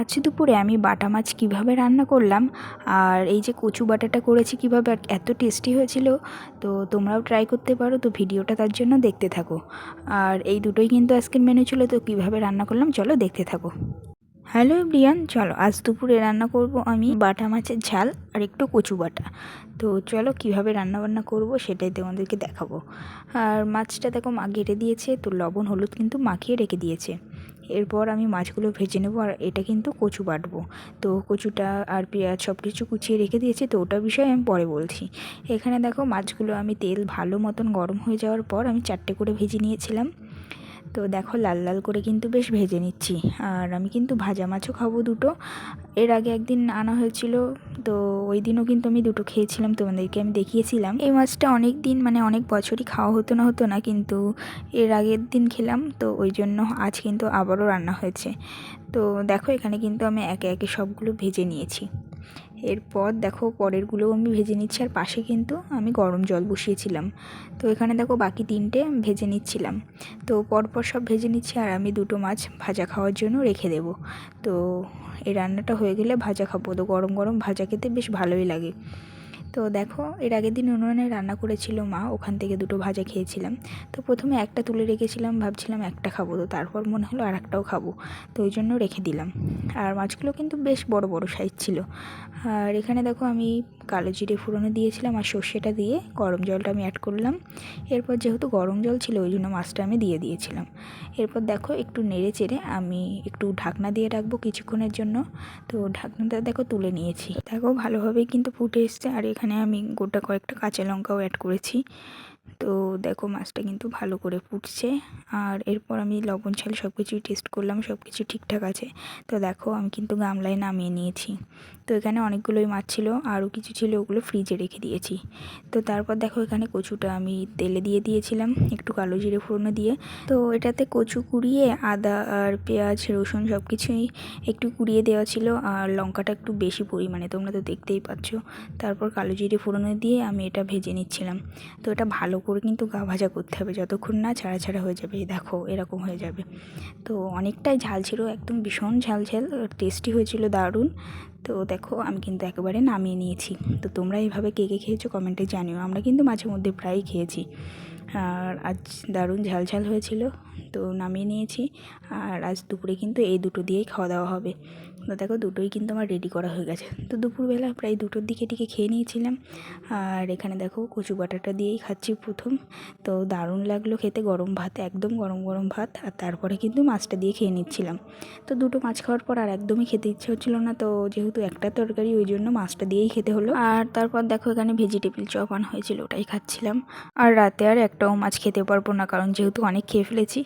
আজকে দুপুরে আমি বাটা মাছ কীভাবে রান্না করলাম আর এই যে কচু বাটাটা করেছি কীভাবে এত টেস্টি হয়েছিল, তো তোমরাও ট্রাই করতে পারো, তো ভিডিওটা তার জন্য দেখতে থাকো। আর এই দুটোই কিন্তু আজকের মেনু ছিল, তো কীভাবে রান্না করলাম চলো দেখতে থাকো। হ্যালো ব্রিয়ান চলো আজ দুপুরে রান্না করব আমি বাটা মাছের ঝাল আর একটু কচু বাটা। তো চলো কীভাবে রান্না বান্না করব সেটাই তোমাদেরকে দেখাবো। আর মাছটা দেখো মা কেটে দিয়েছে, তো লবণ, হলুদ কিন্তু মাখিয়ে রেখে দিয়েছে। এরপর আমি মাছগুলো ভেজে নেব আর এটা কিন্তু কচু বাটবো। তো কচুটা আর পেঁয়াজ সব কিছু কুচিয়ে রেখে দিয়েছি, তো ওটা বিষয়ে আমি পরে বলছি। এখানে দেখো মাছগুলো আমি তেল ভালো মতন গরম হয়ে যাওয়ার পর আমি চারটে করে ভেজে নিয়েছিলাম। তো দেখো লাল লাল করে কিন্তু বেশ ভেজে নিচ্ছি। আর আমি কিন্তু ভাজা মাছও খাব দুটো। এর আগে একদিন আনা হয়েছিল, তো ওই দিনও কিন্তু আমি দুটো খেয়েছিলাম, তোমাদেরকে আমি দেখিয়েছিলাম। এই মাছটা অনেক দিন মানে অনেক বছরই খাওয়া হতো না হতো না, কিন্তু এর আগের দিন খেলাম, তো ওই জন্য আজ কিন্তু আবারও রান্না হয়েছে। তো দেখো এখানে কিন্তু আমি একে একে সবগুলো ভেজে নিয়েছি। এরপর দেখো পরেরগুলোও আমি ভেজে নিচ্ছি আর পাশে কিন্তু আমি গরম জল বসিয়েছিলাম। তো এখানে দেখো বাকি তিনটে ভেজে নিচ্ছিলাম। তো পরপর সব ভেজে নিচ্ছি আর আমি দুটো মাছ ভাজা খাওয়ার জন্য রেখে দেব। তো এই রান্নাটা হয়ে গেলে ভাজা খাব। তো গরম গরম ভাজা খেতে বেশ ভালোই লাগে। তো দেখো, এর আগের দিন উনুনে রান্না করেছিল মা, ওখান থেকে দুটো ভাজা খেয়েছিলাম। তো প্রথমে একটা তুলে রেখেছিলাম, ভাবছিলাম একটা খাব, তো তারপর মনে হলো আর একটাও খাব, তো ওই জন্য রেখে দিলাম। আর মাছগুলো কিন্তু বেশ বড় বড় সাইজ ছিল। আর এখানে দেখো আমি কালো জিরে ফোড়নে দিয়েছিলাম আর সর্ষেটা দিয়ে গরম জলটা আমি অ্যাড করলাম। এরপর যেহেতু গরম জল ছিল, ওই জন্য মাছটা আমি দিয়ে দিয়েছিলাম। এরপর দেখো একটু নেড়ে চেড়ে আমি একটু ঢাকনা দিয়ে রাখব কিছুক্ষণের জন্য। তো ঢাকনাটা দেখো তুলে নিয়েছি। দেখো ভালোভাবেই কিন্তু ফুটে এসছে, আর এখানে আমি গোটা কয়েকটা কাঁচা লঙ্কাও অ্যাড করেছি। তো দেখো মাছটা কিন্তু ভালো করে ফুটছে। আর এরপর আমি লবণ ছাল সব কিছুই টেস্ট করলাম সব কিছু ঠিকঠাক আছে। তো দেখো আমি কিন্তু গামলায় নামিয়ে নিয়েছি। তো এখানে অনেকগুলোই মাছ ছিল, আরও কিছু ছিল, ওগুলো ফ্রিজে রেখে দিয়েছি। তো তারপর দেখো এখানে কচুটা আমি তেলে দিয়ে দিয়েছিলাম, একটু কালো জিরে ফোড়নো দিয়ে। তো এটাতে কচু কুড়িয়ে আদা আর পেঁয়াজ, রসুন সব কিছুই একটু কুড়িয়ে দেওয়া ছিল, আর লঙ্কাটা একটু বেশি পরিমাণে, তোমরা তো দেখতেই পাচ্ছ। তারপর কালো জিরে ফোড়নো দিয়ে আমি এটা ভেজে নিচ্ছিলাম। তো এটা ভালো করে কিন্তু গা ভাজা করতে হবে। যতক্ষণ না ছাড়া ছাড়া হয়ে যাবে। দেখো, এরকম হয়ে যাবে। তো অনেকটাই ঝাল ছিল, একদম ভীষণ ঝাল ঝাল টেস্টি হয়েছিল দারুণ। তো দেখো, আমি কিন্তু একেবারে নামিয়ে নিয়েছি। তো তোমরা এইভাবে কে কে খেয়েছো কমেন্টে জানিও। আমরা কিন্তু মাঝে মধ্যে প্রায়ই খেয়েছি। আর আজ দারুণ ঝাল ঝাল হয়েছিল, তো নামিয়ে নিয়েছি। আর আজ দুপুরে কিন্তু এই দুটো দিয়েই খাওয়া দাওয়া হবে। তো দেখো দুটোই কিন্তু আমার রেডি করা হয়ে গেছে। তো দুপুরবেলা প্রায় দুটোর দিকে টিকে খেয়ে নিয়েছিলাম। আর এখানে দেখো কচু বাটাটা দিয়েই খাচ্ছি প্রথম। তো দারুণ লাগল খেতে, গরম ভাত, একদম গরম গরম ভাত। আর তারপরে কিন্তু মাছটা দিয়ে খেয়ে নিচ্ছিলাম। তো দুটো মাছ খাওয়ার পর আর একদমই খেতে ইচ্ছে হচ্ছিল না। তো যেহেতু একটা তরকারি, ওই জন্য মাছটা দিয়েই খেতে হলো। আর তারপর দেখো এখানে ভেজিটেবিল চপ আনা হয়েছিল, ওটাই খাচ্ছিলাম। আর রাতে আর একটাও মাছ খেতে পারব না, কারণ যেহেতু অনেক খেয়ে ফেলেছি।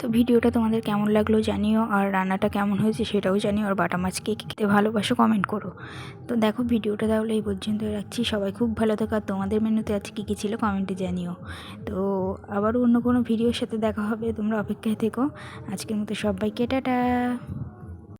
তো ভিডিওটা তোমাদের কেমন লাগল জানিও, আর রান্নাটা কেমন হয়েছে সেটাও জানিও, আর বাটা মাছ কে খেতে ভালোবাসো কমেন্ট করো। তো দেখো ভিডিওটা তাহলে এই পর্যন্ত রাখছি, সবাই খুব ভালো থাকো, আর তোমাদের মেনুতে আছে কী কী ছিল কমেন্টে জানিও। তো আবার অন্য কোনো ভিডিওর সাথে দেখা হবে, তোমরা অপেক্ষায় থেকো, আজকের মতো সবাইকে টাটা।